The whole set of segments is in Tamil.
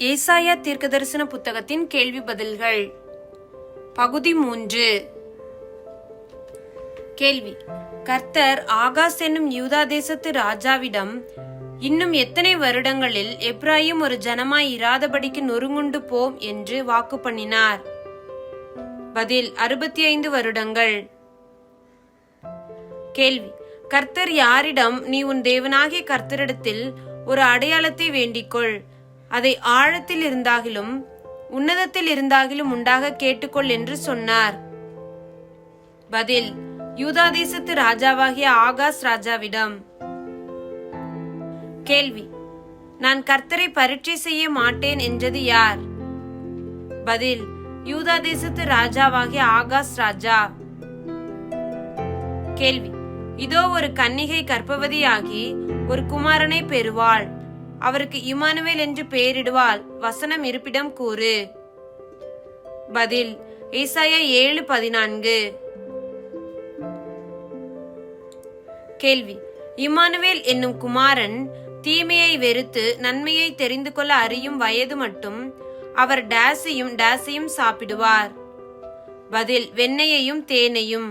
ஏசாயா தீர்க்கதரிசன புத்தகத்தின் கேள்வி பதில்கள். பகுதி மூன்று. கேள்வி. கர்த்தர் ஆகாஸ் என்னும் யூதா தேசத்து ராஜாவிடம் இன்னும் எத்தனை வருடங்களில் எப்ராயும் ஒரு ஜனமாய் இராதபடிக்கு நொறுங்குண்டு போம்? என்று வாக்கு பண்ணினார். பதில் அறுபத்தி ஐந்து வருடங்கள். கேள்வி. கர்த்தர் யாரிடம் நீ உன் தேவனாகிய கர்த்தரிடத்தில் ஒரு அடையாளத்தை வேண்டிக்கொள். அதை ஆழத்தில் இருந்தாகிலும் உன்னதத்தில் இருந்தாகிலும் உண்டாக கேட்டுக்கொள் என்று சொன்னார். பதில் யூதா தேசத்து ராஜாவாகிய ஆகாஷ் ராஜாவிடம் கேள்வி நான் கர்த்தரை பரீட்சை செய்ய மாட்டேன் என்றது யார்? பதில் யூதா தேசத்து ராஜாவாகிய ஆகாஷ் ராஜா. கேள்வி இதோ ஒரு கன்னிகை கர்ப்பவதியாகி ஒரு குமாரனை பெறுவாள். அவருக்கு இமானுவேல் என்று பெயரிடுவாள். வசனம் இருப்பிடம் கூறு. பதில் ஈசாயா ஏழு பதினான்கு. கேள்வி இமானுவேல் என்னும் குமாரன் தீமையை வெறுத்து நன்மையை தெரிந்து கொள்ள அறியும் வயது மட்டும் அவர் டேஸையும் டேஸையும் சாப்பிடுவார். பதில் வெண்ணெயையும் தேனையும்.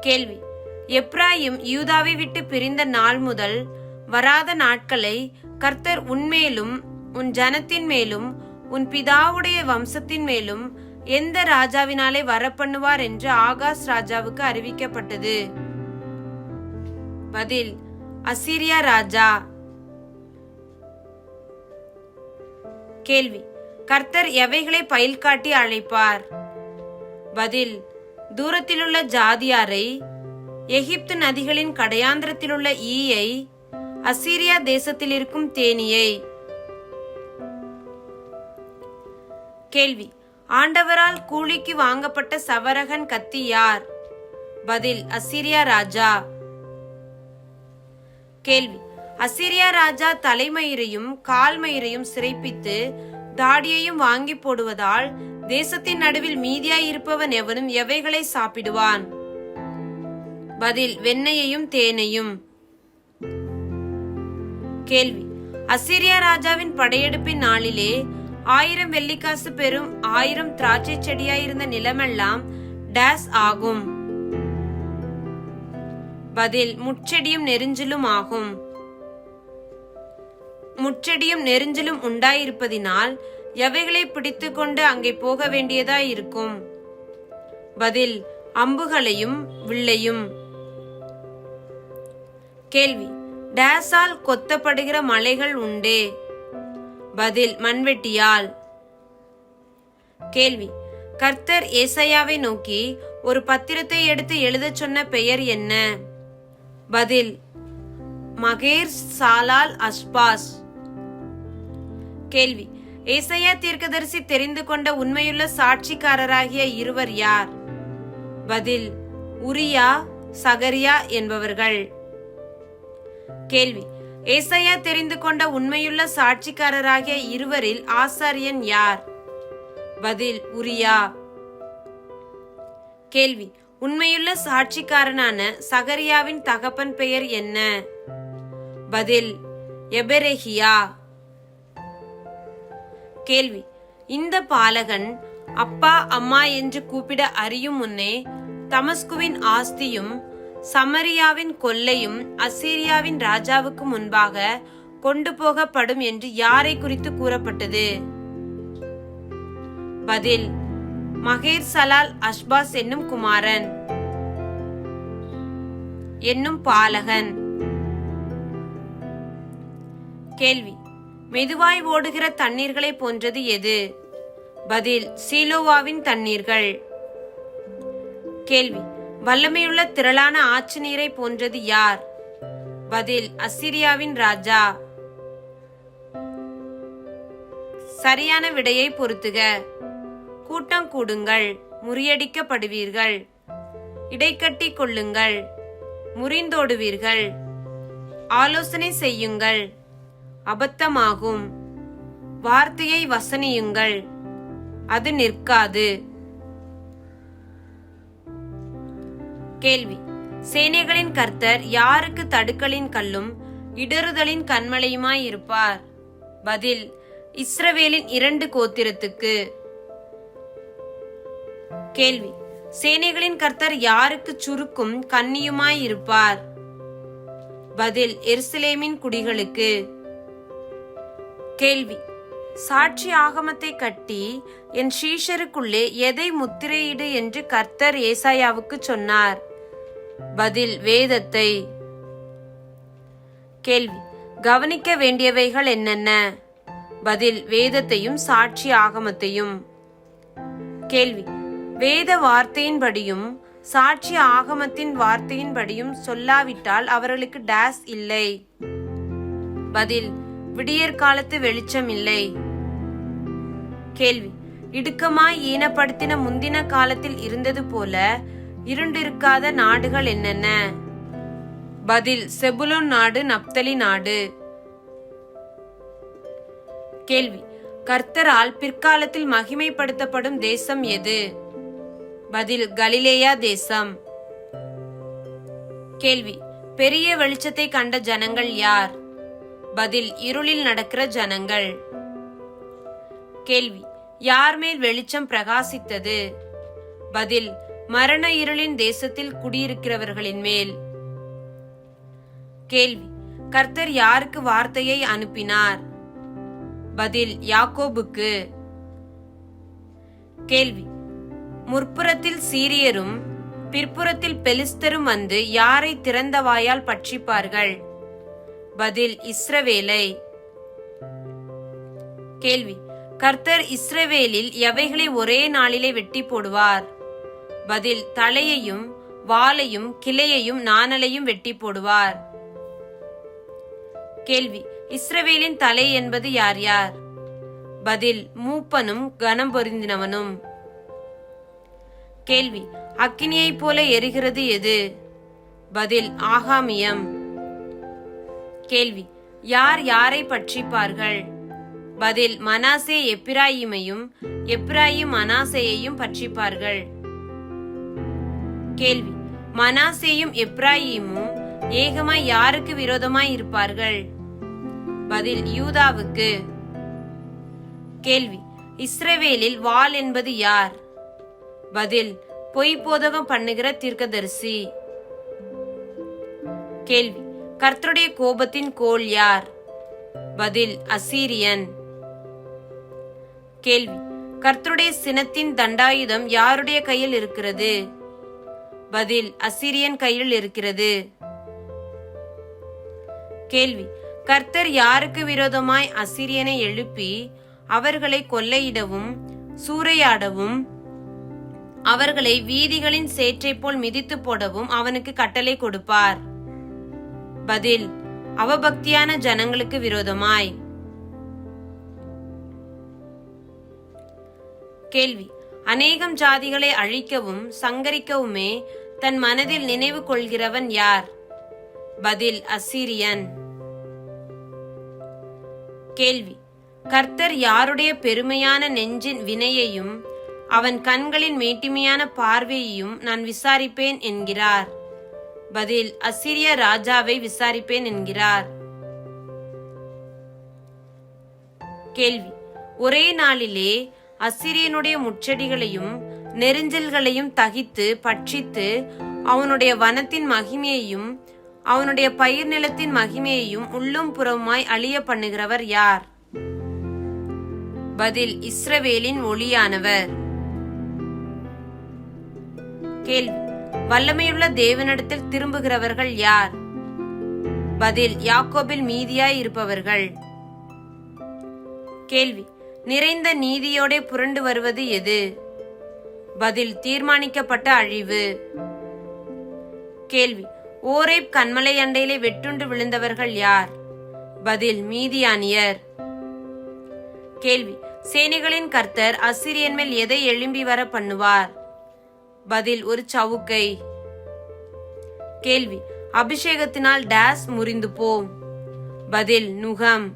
கேள்வி எப்ராயிம் யூதாவை விட்டு பிரிந்த நாள் முதல் வராத நாட்களை கர்த்தர் உன்மேலும் உன் ஜனத்தின் மேலும் உன் பிதாவுடைய வம்சத்தின் மேலும் எந்த ராஜாவினாலே வரப்பண்ணுவார் என்று ஆகாஷ் ராஜாவுக்கு அறிவிக்கப்பட்டது. பதில் அசிரியா ராஜா. கேள்வி கர்த்தர் எவைகளை பயில் காட்டி அழைப்பார்? பதில் தூரத்திலுள்ள ஜாதியாரை எகிப்து நதிகளின் கடையாந்திரத்திலுள்ள ஈயை அசீரியா தேசத்தில் இருக்கும் தேனியை. கேள்வி. ஆண்டவரால் கூலிக்கு வாங்கப்பட்ட சவரகன் கத்தி யார்? பதில் அசீரியா ராஜா. கேள்வி. அசிரியா ராஜா தலைமயிரையும் கால்மயிரையும் சிறைப்பித்து தாடியையும் வாங்கி போடுவதால் தேசத்தின் நடுவில் மீதியாய் இருப்பவன் எவனும் எவைகளை சாப்பிடுவான்? பதில் வெண்ணெயையும் தேனையும். கேள்வி. அசிரியா ராஜாவின் படையெடுப்பின் நாளிலே ஆயிரம் வெள்ளிக்காசு பெறும் ஆயிரம் திராட்சை செடியாயிருந்த நிலமெல்லாம் டேஸ் ஆகும். பதில் முட்செடியும் நெருஞ்சிலும் ஆகும். முட்செடியும் நெருஞ்சிலும் உண்டாயிருப்பதினால் எவைகளை பிடித்துக்கொண்டு அங்கே போக வேண்டியதாய் இருக்கும் பதில் அம்புகளையும் வில்லையும். கேள்வி டேஸால் கொத்தப்படுகிற மலைகள் உண்டே. பதில் மண்வெட்டியால். கேள்வி கர்த்தர் ஏசையாவை நோக்கி ஒரு பத்திரத்தை எடுத்து எழுதச் சொன்ன பெயர் என்ன? பதில் மகேர் சாலால் அஸ்பாஸ். கேள்வி ஏசையா தீர்க்கதரிசி தெரிந்து கொண்ட உண்மையுள்ள சாட்சிக்காரராகிய இருவர் யார்? பதில் உரியா சகரியா என்பவர்கள். கேள்வி. ஏசையா தெரிந்து கொண்ட உண்மையுள்ள சாட்சிக்காரராகிய இருவரில் ஆசாரியன் யார்? பதில் உரியா. கேள்வி. உண்மையுள்ள சாட்சிக்காரனான சகரியாவின் தகப்பன் பெயர் என்ன? பதில் எபெரெஹியா கேள்வி. இந்த பாலகன் அப்பா அம்மா என்று கூப்பிட அறியும் முன்னே தமஸ்குவின் ஆஸ்தியும் சமரியாவின் கொல்லையும் அசீரியாவின் ராஜாவுக்கு முன்பாக கொண்டு போகப்படும் என்று யாரை குறித்து கூறப்பட்டது? பதில் மகேர் சலால் அஷ்பாஸ் என்னும் குமாரன். என்னும் பாலகன். கேள்வி மெதுவாய் ஓடுகிற தண்ணீர்களை போன்றது எது? பதில் சீலோவாவின் தண்ணீர்கள். கேள்வி வல்லமையுள்ள திரளான ஆற்று நீரை போன்றது யார்? பதில் அசிரியாவின் ராஜா. சரியான விடையை பொருத்துக கூட்டம் கூடுங்கள் முறியடிக்கப்படுவீர்கள். இடைக்கட்டி கொள்ளுங்கள் முறிந்தோடுவீர்கள். ஆலோசனை செய்யுங்கள் அபத்தமாகும். வார்த்தையை வசனியுங்கள் அது நிற்காது. கேள்வி. சேனைகளின் கர்த்தர் யாருக்கு தடுக்கலின் கல்லும் இடறுதலின் கண்மலையுமாய் இருப்பார்? பதில் இஸ்ரவேலின் இரண்டு கோத்திரத்துக்கு. கேள்வி சேனைகளின் கர்த்தர் யாருக்கு சுருக்கும் கண்ணியுமாய் இருப்பார்? பதில் எருசலேமின் குடிகளுக்கு. கேள்வி சாட்சி ஆகமத்தை கட்டி என் ஷீஷருக்குள்ளே எதை முத்திரையிடு என்று கர்த்தர் ஏசாயாவுக்கு சொன்னார்? பதில் வேதத்தை. கேள்வி. கவனிக்க வேண்டியவைகள் என்னென்ன? பதில் வேதத்தையும் சாட்சி ஆகமத்தையும். கேள்வி. வேத வார்த்தையின்படியும் சாட்சி ஆகமத்தின் வார்த்தையின்படியும் சொல்லாவிட்டால் அவர்களுக்கு டேஸ் இல்லை. பதில். விடியற் காலத்து வெளிச்சம் இல்லை. கேள்வி. இடுக்கமாய் ஈனப்படுத்தின முந்தின காலத்தில் இருந்தது போல இருண்டிருக்காத நாடுகள் என்னென்ன? பதில் செபுலோன் நாடு நப்தலி நாடு. கேள்வி கர்த்தரால் பிற்காலத்தில் மகிமைப்படுத்தப்படும் தேசம் எது? பதில் கலிலேயா தேசம். கேள்வி பெரிய வெளிச்சத்தை கண்ட ஜனங்கள் யார்? பதில் இருளில் நடக்கிற ஜனங்கள். கேள்வி யார் மேல் வெளிச்சம் பிரகாசித்தது? பதில் மரண இருளின் தேசத்தில் குடியிருக்கிறவர்களின் மேல். கேள்வி. கர்த்தர் யாருக்கு வார்த்தையை அனுப்பினார்? பதில் யாக்கோபுக்கு. கேள்வி. முற்புறத்தில் சீரியரும் பிற்புறத்தில் பெலிஸ்தரும் வந்து யாரை திறந்த வாயால் பட்சிப்பார்கள்? பதில் இஸ்ரவேலை. கேள்வி. கர்த்தர் இஸ்ரவேலில் எவைகளை ஒரே நாளிலே வெட்டி போடுவார்? பதில் தலையையும் வாலையும் கிளையையும் நாணலையும் வெட்டி போடுவார். கேள்வி இஸ்ரவேலின் தலை என்பது யார் யார்? பதில் மூப்பனும் கனம் பொருந்தினவனும். கேள்வி அக்கினியைப் போல எரிகிறது எது? பதில் ஆகாமியம். கேள்வி யார் யாரை பற்றிப்பார்கள்? பதில் மனாசே எப்பிராயிமையும் எப்பிராயிம் மனாசேயையும் பற்றிப்பார்கள். கேள்வி. மனாசேயும் எப்ராயிமும் ஏகமாய் யாருக்கு விரோதமாய் இருப்பார்கள்? பதில் யூதாவுக்கு. கேள்வி இஸ்ரவேலில் வால் என்பது யார்? பதில் பொய் போதகம் பண்ணுகிற தீர்க்கதரிசி. கேள்வி கர்த்தருடைய கோபத்தின் கோல் யார்? பதில் அசீரியன். கேள்வி கர்த்தருடைய சினத்தின் தண்டாயுதம் யாருடைய கையில் இருக்கிறது? பதில் அசிரியன் கையில் இருக்கிறது. கேள்வி. கர்த்தர் யாருக்கு விரோதமாய் அசிரியனை எழுப்பி அவர்களை கொள்ளையிடவும் சூறையாடவும் அவர்களை வீதிகளின் சேற்றை போல் மிதித்து போடவும் அவனுக்கு கட்டளை கொடுப்பார். பதில். அவபக்தியான ஜனங்களுக்கு விரோதமாய். கேள்வி. அநேகம் ஜாதிகளை அழிக்கவும் சங்கரிக்கவுமே தன் மனதில் நினைவு கொள்கிறவன் யார்? பதில் அசீரியன். கேள்வி. கர்த்தர் யாருடைய பெருமையான நெஞ்சின் வினையையும் அவன் கண்களின் மேட்டிமையான பார்வையையும் நான் விசாரிப்பேன் என்கிறார். பதில் அசிரிய ராஜாவை விசாரிப்பேன் என்கிறார். கேள்வி. ஒரே நாளிலே அசிரியனுடைய முச்செடிகளையும் நெரிஞ்சல்களையும் தகித்து பட்சித்து அவனுடைய வனத்தின் மகிமையையும் அவனுடைய பயிர் நிலத்தின் மகிமையையும் உள்ளும் புறமாய் அழிய பண்ணுகிறவர் யார்? பதில் இஸ்ரவேலின் ஒளியானவர். கேள்வி வல்லமையுள்ள தேவனிடத்தில் திரும்புகிறவர்கள் யார்? பதில் யாக்கோபில் மீதியாய் இருப்பவர்கள். கேள்வி நிறைந்த நீதியோட புரண்டு வருவது எது? பதில் தீர்மானிக்கப்பட்ட அழிவு. கேள்வி. ஓரேப் கண்மலை அண்டையிலே வெட்டுண்டு விழுந்தவர்கள் யார்? பதில் மீதியானியர். கேள்வி. சேனைகளின் கர்த்தர் அசிரியன் மேல் எதை எழும்பி வர பண்ணுவார்? பதில் ஒரு சவுக்கை. கேள்வி. அபிஷேகத்தினால் டேஸ் முறிந்து போம். பதில் நுகம்.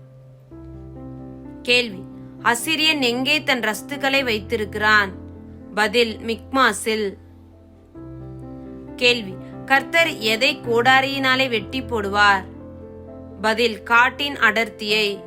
கேள்வி. அசிரியன் எங்கே தன் ரஸ்துக்களை வைத்திருக்கிறான்? பதில் மிக்மாசில் கேள்வி. கர்த்தர் எதை கோடாரியினாலே வெட்டி போடுவார்? பதில் காட்டின் அடர்த்தியை.